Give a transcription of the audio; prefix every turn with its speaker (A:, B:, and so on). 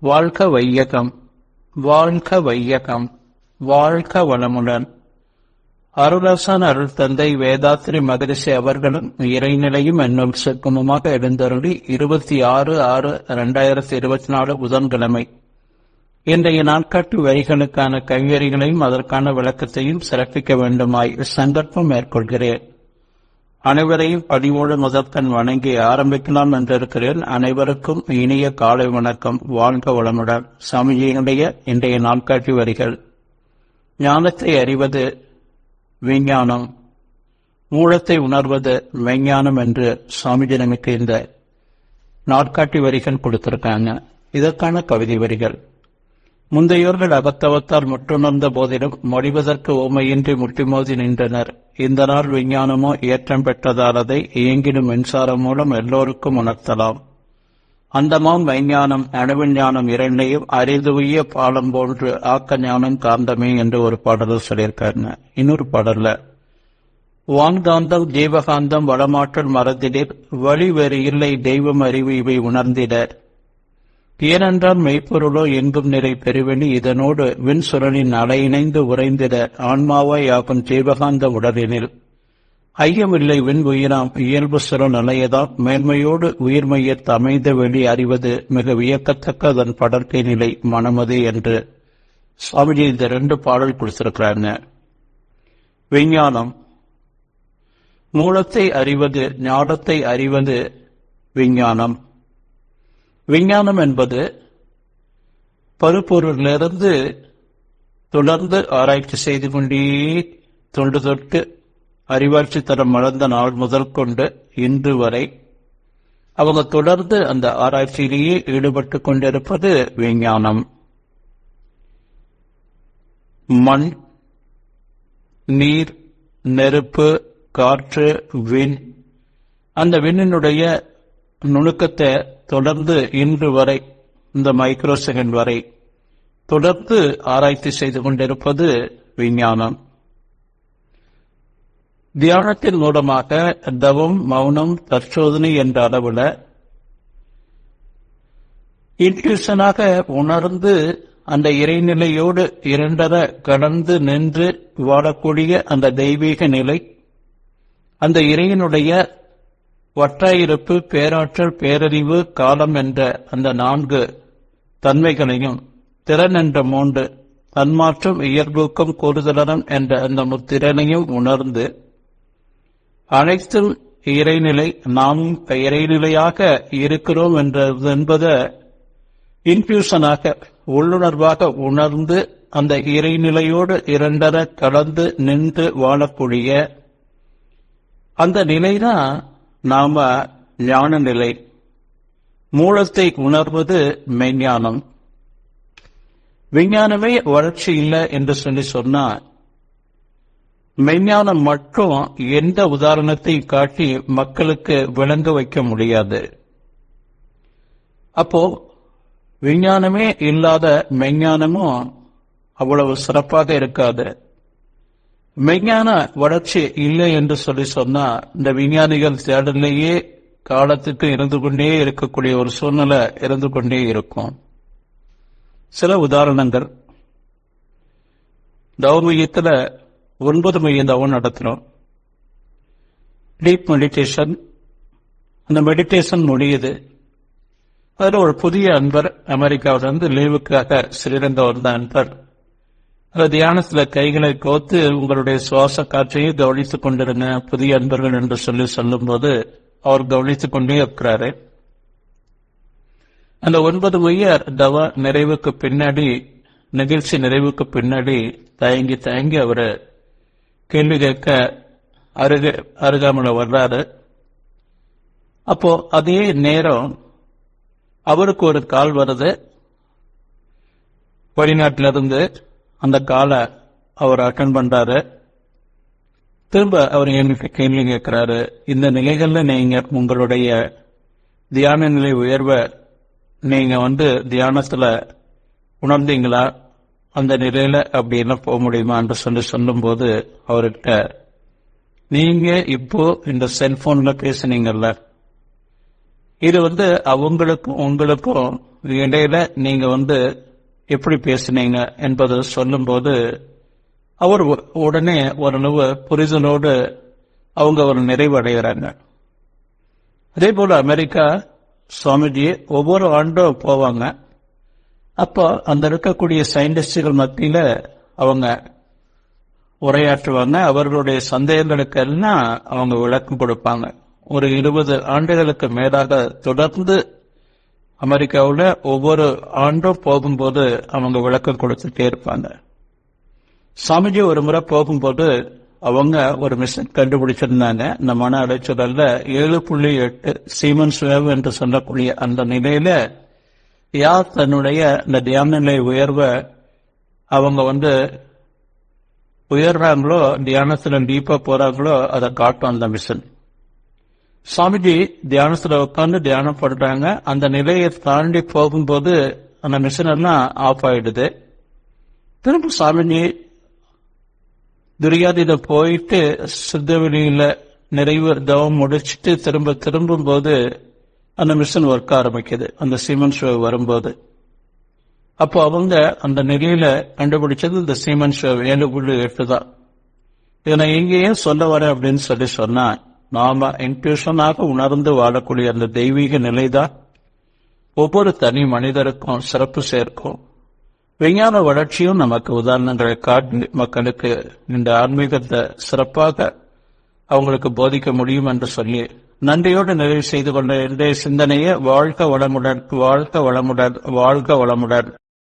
A: வாழ்க வையகம் வாழ்க வையகம் வாழ்க வளமுடன். அருளாசன் அருள் தந்தை வேதாத்ரி மகரிஷி அவர்களும் இறைநிலையும் என்னும் சுக்குமமாக எழுந்தருளி இருபத்தி ஆறு ஆறு இரண்டாயிரத்தி இருபத்தி நாலு புதன்கிழமை. இன்றைய நாட்காட்டு வரிகளுக்கான கையறிகளையும் அதற்கான விளக்கத்தையும் சிறப்பிக்க வேண்டுமாய் சந்தர்ப்பம் மேற்கொள்கிறேன். அனைவரையும் பதிவோடு முதற்கண் வணங்கி ஆரம்பிக்கலாம் என்றிருக்கிறேன். அனைவருக்கும் இனிய காலை வணக்கம். வாழ்க வளமுடன். சாமிஜியினுடைய இன்றைய நாட்காட்டி வரிகள். ஞானத்தை அறிவது விஞ்ஞானம். மூலத்தை உணர்வது விஞ்ஞானம் என்று சுவாமிஜி நமக்கு இந்த நாட்காட்டி வரிகள் கொடுத்திருக்காங்க. இதற்கான கவிதை வரிகள். முந்தையோர்கள் அபத்தவத்தால் முற்றுணர்ந்த போதிலும் மொழிவதற்கு ஓமையின்றி முட்டிமோதி நின்றனர். இந்த நாள் விஞ்ஞானமோ ஏற்றம் பெற்றதால் அதை இயங்கிடும் மின்சாரம் மூலம் எல்லோருக்கும் உணர்த்தலாம். அந்தமாம் வைஞானம் அணுவிஞ்ஞானம் இரண்டையும் அறிதுவிய பாலம் போன்று ஆக்க ஞானம் காந்தமே என்று ஒரு பாடலில் சொல்லியிருக்காருங்க. இன்னொரு பாடல்ல வாங்காந்தம் ஜீவகாந்தம் வளமாற்றல் மறந்திடர் வழி வேறு இல்லை தெய்வம் அறிவு இவை உணர்ந்திடர். ஏனென்றால் மெய்ப்பொருளோ எங்கும் நிறை பெருவெளி இதனோடு விண் சுரனின் அலையிணைந்து உறைந்திட ஆன்மாவாய் ஆகும் ஜீவகாந்த உடலினில். ஐயமில்லை விண் உயிராம் இயல்பு சுரன் அலையதாம் மேன்மையோடு உயிர்மையத் அமைந்த வெளி அறிவது மிக வியக்கத்தக்க அதன் படற்கை நிலை மனமது என்று சுவாமிஜி இந்த ரெண்டு பாடல் கொடுத்திருக்கிறாங்க விஞ்ஞானம். மூலத்தை அறிவது ஞானத்தை அறிவது விஞ்ஞானம். விஞ்ஞானம் என்பது பருப்பொருளிலிருந்து தொடர்ந்து ஆராய்ச்சி செய்து கொண்டே தொண்டு தொட்டு அறிவாட்சி தரம் வளர்ந்த நாள் முதல் கொண்டு இன்று வரை அவங்க தொடர்ந்து அந்த ஆராய்ச்சியிலேயே ஈடுபட்டு கொண்டிருப்பது விஞ்ஞானம். மண் நீர் நெருப்பு காற்று விண் அந்த விண்ணினுடைய நுணுக்கத்தை தொடர்ந்து இன்று வரை இந்த மைக்ரோ செகண்ட் வரை தொடர்ந்து ஆராய்ச்சி செய்து கொண்டிருப்பது விஞ்ஞானம். தியானத்தின் மூலமாக தவம் மௌனம் தற்சோதனை என்ற அளவில் இன்ட்யூஷனாக உணர்ந்து அந்த இறைநிலையோடு இரண்டர கடந்து நின்று வாழக்கூடிய அந்த தெய்வீக நிலை அந்த இறையினுடைய ஒற்றாயிருப்பு பேராற்றல் பேரறிவு காலம் என்ற அந்த நான்கு தன்மைகளையும் திறன் என்ற மூன்று தன்மாற்றம் இயல்பூக்கம் கூறுதலனம் என்ற அந்த முத்திறனையும் உணர்ந்து அனைத்தும் இறைநிலை நாம் இறைநிலையாக இருக்கிறோம் என்றது என்பதை இன்ஃபியூஷனாக உள்ளுணர்வாக உணர்ந்து அந்த இறைநிலையோடு இரண்டர கலந்து நின்று வாழக்கூடிய அந்த நிலைதான் நாம ஞான நிலை மூலத்தை உணர்வது மெய்ஞானம். விஞ்ஞானமே வளர்ச்சி இல்லை என்று சொல்லி சொன்னா மெய்ஞானம் மட்டும் எந்த உதாரணத்தை காட்டி மக்களுக்கு விளங்க வைக்க முடியாது. அப்போ விஞ்ஞானமே இல்லாத மெய்ஞானமும் அவ்வளவு சிறப்பாக இருக்காது. மெஞ்ஞான வளர்ச்சி இல்லை என்று சொல்லி சொன்னா இந்த விஞ்ஞானிகள் தேடலேயே காலத்துக்கு இருந்து கொண்டே இருக்கக்கூடிய ஒரு சூழ்நிலை இருந்து கொண்டே இருக்கும். சில உதாரணங்கள். தௌர்மியத்துல ஒன்பது மையம் தவம் நடத்தினோம். Deep meditation. அந்த மெடிடேஷன் முடியுது. அதில் ஒரு புதிய அன்பர் அமெரிக்காவிலிருந்து லீவுக்காக ஸ்ரீலங்கா வந்த அன்பர். தியானத்துல கைகளை கோத்து உங்களுடைய சுவாச காற்றையும் கவனித்துக் கொண்டிருங்க. புதிய அன்பர்கள் என்று சொல்லி சொல்லும்போது அவர் கவனித்துக் கொண்டே இருக்கிறாரு. அந்த ஒன்பது உயர் தவ நிறைவுக்கு பின்னாடி நிகழ்ச்சி நிறைவுக்கு பின்னாடி தயங்கி தயங்கி அவரு கேள்வி கேட்க அருக அருகாமல வர்றாரு. அப்போ அதே நேரம் அவருக்கு ஒரு கால் வருது. வெளிநாட்டிலிருந்து அந்த காலை அவர் அட்டன் பண்றாரு. திரும்ப அவர் எங்களுக்கு கேள்வி கேட்கிறாரு இந்த நிலைகள்ல நீங்க உங்களுடைய தியான நிலை உயர்வை நீங்க வந்து தியானத்துல உணர்ந்தீங்களா? அந்த நிலையில அப்படி எல்லாம் போக முடியுமா என்று சொல்லி சொல்லும்போது அவர்கிட்ட நீங்க இப்போ இந்த செல்போன்ல பேசுனீங்கல்ல. இது வந்து அவங்களுக்கும் உங்களுக்கும் இடையில நீங்க வந்து எப்படி பேசுனீங்க என்பதை சொல்லும்போது அவர் உடனே உடனே ஓரளவு புரிதலோடு அவங்க ஒரு நிறைவடைகிறாங்க. அதே போல அமெரிக்கா சுவாமிஜி ஒவ்வொரு ஆண்டும் போவாங்க. அப்போ அந்த இருக்கக்கூடிய சயின்டிஸ்டுகள் மத்தியில் அவங்க உரையாற்றுவாங்க. அவர்களுடைய சந்தேகங்களுக்கு எல்லாம் அவங்க விளக்கம் கொடுப்பாங்க. ஒரு இருபது ஆண்டுகளுக்கு மேலாக தொடர்ந்து அமெரிக்காவில் ஒவ்வொரு ஆண்டும் போகும்போது அவங்க விளக்கம் கொடுத்துட்டே இருப்பாங்க. சாமிஜி ஒரு முறை போகும்போது அவங்க ஒரு மிஷின் கண்டுபிடிச்சிருந்தாங்க. இந்த மன அடைச்சலில் ஏழு புள்ளி எட்டு சீமன்ஸ் வேவ் என்று சொல்லக்கூடிய அந்த நிலையில யார் தன்னுடைய இந்த தியான நிலை உயர்வை அவங்க வந்து உயர்றாங்களோ தியானத்தில் டீப்பா போறாங்களோ அதை காட்டும் அந்த மிஷின். சாமிஜி தியானத்துல உட்காந்து தியானம் பண்றாங்க. அந்த நிலையை தாண்டி போகும்போது அந்த மிஷின் எல்லாம் ஆஃப் ஆயிடுது. திரும்ப சாமிஜி துரியாதியில போயிட்டு சித்தவெளியில நிறைவு தவம் முடிச்சிட்டு திரும்ப திரும்பும் போது அந்த மிஷின் ஒர்க் ஆரம்பிக்குது. அந்த சீமன் ஷோ வரும்போது. அப்போ அவங்க அந்த நிலையில கண்டுபிடிச்சது இந்த சீமன் ஷோ ஏழு புள்ளி எட்டு தான். இதை நான் எங்கேயே சொல்ல வரேன் அப்படின்னு சொல்லி சொன்னா நாம இன்ட்யூஷனாக உணர்ந்து வாழக்கூடிய அந்த தெய்வீக நிலைதான் ஒவ்வொரு தனி மனிதருக்கும் சிறப்பு சேர்க்கும். விஞ்ஞான வளர்ச்சியும் நமக்கு உதாரணங்களை காட்டி மக்களுக்கு இந்த ஆன்மீகத்தை சிறப்பாக அவங்களுக்கு போதிக்க முடியும் என்று சொல்லி நன்றியோடு நிறைவு செய்து கொண்ட இன்றைய சிந்தனையை வாழ்க வளமுடன் வாழ்க வளமுடன் வாழ்க வளமுடன்.